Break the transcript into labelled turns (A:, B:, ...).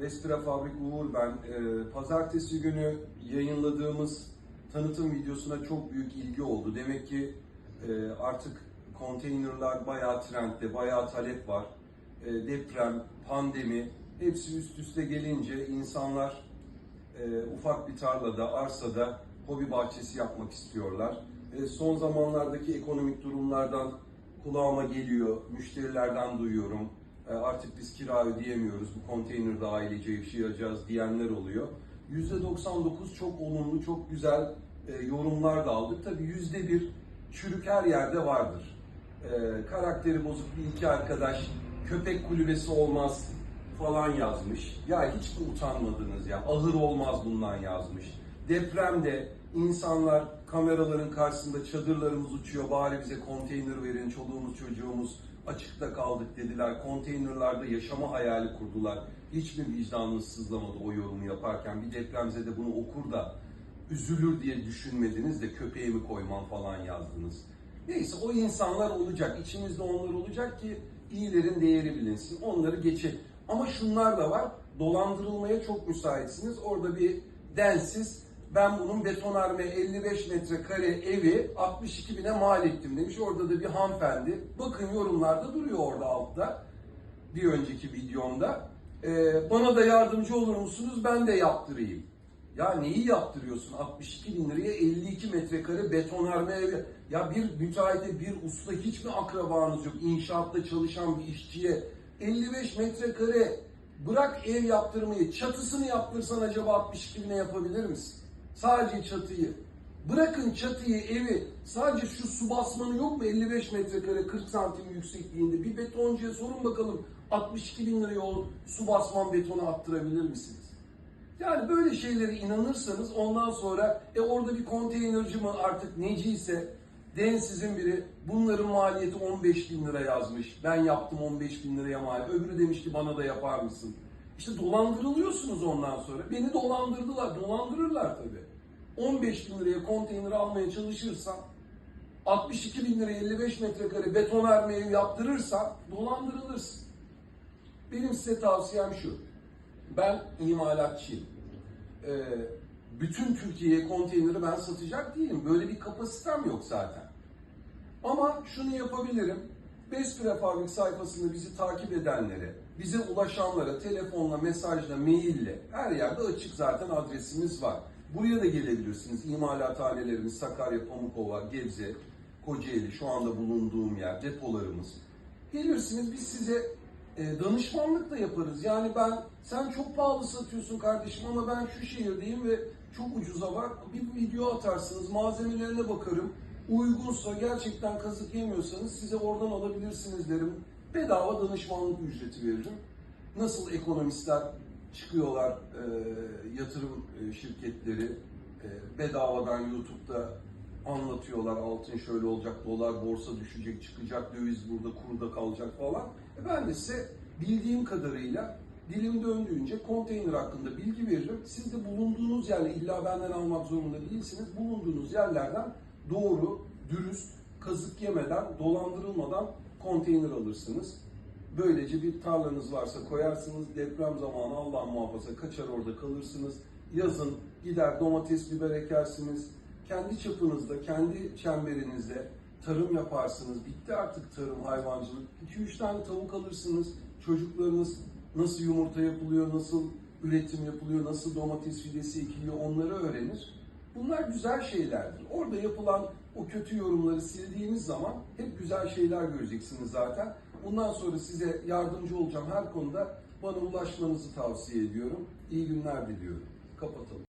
A: Vespira Fabrik Uğur ben. Ee, pazartesi günü yayınladığımız tanıtım videosuna çok büyük ilgi oldu. Demek ki e, artık konteynerlar bayağı trendde, bayağı talep var. E, deprem, pandemi hepsi üst üste gelince insanlar e, ufak bir tarlada, arsada hobi bahçesi yapmak istiyorlar. E, son zamanlardaki ekonomik durumlardan kulağıma geliyor, müşterilerden duyuyorum. E, artık biz kira ödeyemiyoruz, bu konteynerde ailece yaşayacağız diyenler oluyor. %99 çok olumlu, çok güzel e, yorumlar da aldık. Tabii %1 çürük her yerde vardır. E, karakteri bozuk bir iki arkadaş köpek kulübesi olmaz falan yazmış. Ya hiç mi utanmadınız ya? Ahır olmaz bundan yazmış. Depremde insanlar kameraların karşısında çadırlarımız uçuyor bari bize konteyner verin çoluğumuz çocuğumuz açıkta kaldık dediler. Konteynerlarda yaşama hayali kurdular. Hiç mi vicdanınız sızlamadı o yorumu yaparken? Bir depremzede bunu okur da üzülür diye düşünmediniz de köpeğimi koymam falan yazdınız. Neyse o insanlar olacak. İçimizde onlar olacak ki iyilerin değeri bilinsin. Onları geçin. Ama şunlar da var. Dolandırılmaya çok müsaitsiniz. Orada bir densiz ben bunun betonarme 55 metrekare evi 62 bine mal ettim demiş. Orada da bir hanımefendi. Bakın yorumlarda duruyor orada altta. Bir önceki videomda. Ee, bana da yardımcı olur musunuz? Ben de yaptırayım. Ya neyi yaptırıyorsun? 62 bin liraya 52 metrekare betonarme evi. Ya bir müteahhite, bir usta hiç mi akrabanız yok? İnşaatta çalışan bir işçiye 55 metrekare bırak ev yaptırmayı, çatısını yaptırsan acaba 62 bine yapabilir misin? Sadece çatıyı. Bırakın çatıyı, evi, sadece şu su basmanı yok mu 55 metrekare 40 santim yüksekliğinde? Bir betoncuya sorun bakalım 62 bin liraya o su basman betonu attırabilir misiniz? Yani böyle şeylere inanırsanız ondan sonra e orada bir konteynerci mi artık neciyse densizin biri bunların maliyeti 15 bin lira yazmış. Ben yaptım 15 bin liraya mal. Öbürü demiş ki bana da yapar mısın? İşte dolandırılıyorsunuz ondan sonra. Beni dolandırdılar. Dolandırırlar tabii. 15 bin liraya konteyner almaya çalışırsam 62 bin liraya 55 metrekare betonarme ev yaptırırsan dolandırılırsın. Benim size tavsiyem şu. Ben imalatçıyım. Ee, bütün Türkiye'ye konteyneri ben satacak değilim. Böyle bir kapasitem yok zaten. Ama şunu yapabilirim. Bespire Fabrik sayfasında bizi takip edenlere, bize ulaşanlara, telefonla, mesajla, maille her yerde açık zaten adresimiz var. Buraya da gelebilirsiniz. İmalathanelerimiz Sakarya, Pamukova, Gebze, Kocaeli, şu anda bulunduğum yer, depolarımız. Gelirsiniz biz size e, danışmanlık da yaparız. Yani ben sen çok pahalı satıyorsun kardeşim ama ben şu şehirdeyim ve çok ucuza var. Bir video atarsınız, malzemelerine bakarım. Uygunsa gerçekten kazık yemiyorsanız size oradan alabilirsiniz derim. Bedava danışmanlık ücreti veririm. Nasıl ekonomistler çıkıyorlar e, yatırım e, şirketleri e, bedavadan YouTube'da anlatıyorlar altın şöyle olacak, dolar borsa düşecek, çıkacak, döviz burada kurda kalacak falan. E ben de size bildiğim kadarıyla dilim döndüğünce konteyner hakkında bilgi veririm. Siz de bulunduğunuz yerle illa benden almak zorunda değilsiniz. Bulunduğunuz yerlerden doğru, dürüst, kazık yemeden, dolandırılmadan konteyner alırsınız. Böylece bir tarlanız varsa koyarsınız, deprem zamanı Allah muhafaza kaçar orada kalırsınız. Yazın gider domates, biber ekersiniz. Kendi çapınızda, kendi çemberinizde tarım yaparsınız. Bitti artık tarım, hayvancılık. 2-3 tane tavuk alırsınız. Çocuklarınız nasıl yumurta yapılıyor, nasıl üretim yapılıyor, nasıl domates fidesi ekiliyor onları öğrenir. Bunlar güzel şeylerdir. Orada yapılan o kötü yorumları sildiğiniz zaman hep güzel şeyler göreceksiniz zaten. Bundan sonra size yardımcı olacağım her konuda bana ulaşmanızı tavsiye ediyorum. İyi günler diliyorum. Kapatalım.